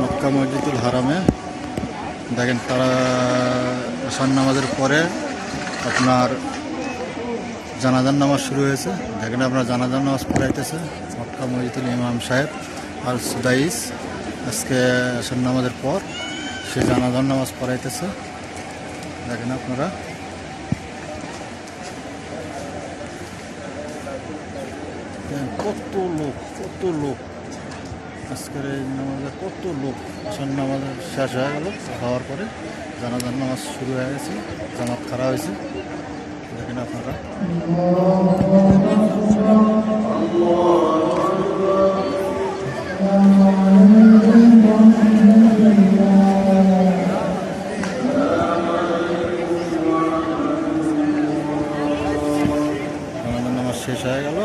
মক্কা মসজিদুল হারামে। দেখেন, তারা আসার নামাজের পরে আপনার জানাজার নামাজ শুরু হয়েছে। দেখেন, আপনার জানাজার নামাজ পড়াইতেছে মক্কা মসজিদুল ইমাম সাহেব আল সুদাইস। আজকে আসার নামাজের পর সে জানাজার নামাজ পড়াইতেছে। দেখেন আপনারা। কত লোক কত লোক আজকের এই নামাজে কত লোক আসল নামাজ শেষ হয়ে গেল, খাওয়ার পরে জানাজার নামাজ শুরু হয়ে গেছে, জামাত খারাপ হয়েছে। দেখেন আপনারা। শেষ হয়ে গেল।